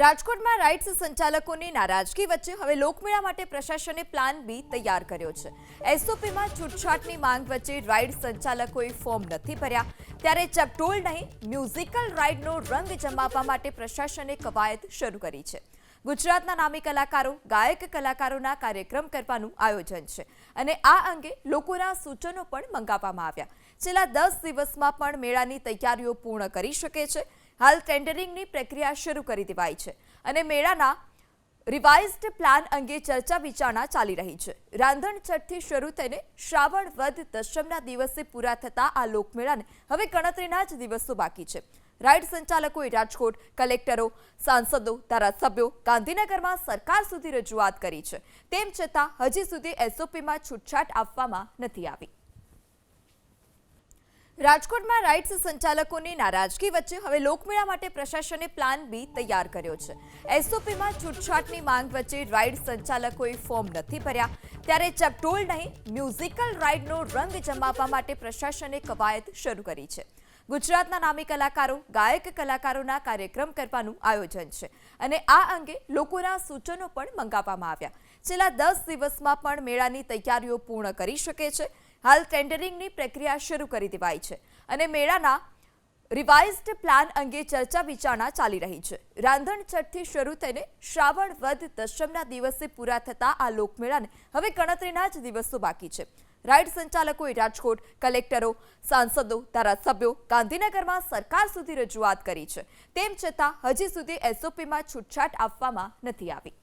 રાજકોટમાં રાઇડ્સ સંચાલકોની નારાજગી વચ્ચે હવે લોકમેળા માટે પ્રશાસને પ્લાન બી તૈયાર કર્યો છે. એસઓપીમાં છૂટછાટની માંગ વચ્ચે રાઇડ સંચાલકોએ ફોર્મ નથી ભર્યા. ત્યારે ચપટોલ નહીં મ્યુઝિકલ રાઇડનો રંગ જમાવવા માટે પ્રશાસને કવાયત શરૂ કરી છે. ગુજરાતના નામી કલાકારો, ગાયક કલાકારોના કાર્યક્રમ કરવાનું આયોજન છે અને આ અંગે લોકોના સૂચનો પણ મંગાવવામાં આવ્યા. છેલ્લા દસ દિવસમાં પણ મેળાની તૈયારીઓ પૂર્ણ કરી શકે છે. હાલ ટેન્ડરિંગની પ્રક્રિયા શરૂ કરી દેવાઈ છે અને મેળાના રિવાઇઝડ પ્લાન અંગે ચર્ચા વિચારણા ચાલી રહી છે. રાંધણ છઠથી શરૂ થઈને શ્રાવણ વધ દશમના દિવસે પૂરા થતા આ લોકમેળાને હવે ગણતરીના જ દિવસો બાકી છે. રાઇડ સંચાલકોએ રાજકોટ, કલેક્ટરો, સાંસદો, ધારાસભ્યો, ગાંધીનગરમાં સરકાર સુધી રજૂઆત કરી છે. તેમ છતાં હજી સુધી એસઓપીમાં છૂટછાટ આપવામાં નથી આવી. રાજકોટમાં રાઇડ્સ સંચાલકોની નારાજગી વચ્ચે હવે લોકમેળા માટે પ્રશાસને પ્લાન બી તૈયાર કર્યો છે. એસઓપીમાં છૂટછાટની માંગ વચ્ચે રાઇડ સંચાલકોએ ફોર્મ નથી ભર્યા. ત્યારે ચપટોલ નહીં મ્યુઝિકલ રાઇડનો રંગ જમાવવા માટે પ્રશાસને કવાયત શરૂ કરી છે. ગુજરાતના નામી કલાકારો, ગાયક કલાકારોના કાર્યક્રમ કરવાનું આયોજન છે અને આ અંગે લોકોના સૂચનો પણ મંગાવવામાં આવ્યા. છેલ્લા દસ દિવસમાં પણ મેળાની તૈયારીઓ પૂર્ણ કરી શકે છે. હાલ ટેન્ડરિંગની પ્રક્રિયા શરૂ કરી દેવાઈ છે અને મેળાના રિવાઇઝડ પ્લાન અંગે ચર્ચા વિચારણા ચાલી રહી છે. રાંધણ છઠથી શરૂ થઈને શ્રાવણ વધ દશમના દિવસે પૂરા થતા આ લોકમેળાને હવે ગણતરીના જ દિવસો બાકી છે. રાઇડ સંચાલકોએ રાજકોટ, કલેક્ટરો, સાંસદો, ધારાસભ્યો, ગાંધીનગરમાં સરકાર સુધી રજૂઆત કરી છે. તેમ છતાં હજી સુધી એસઓપીમાં છૂટછાટ આપવામાં નથી આવી.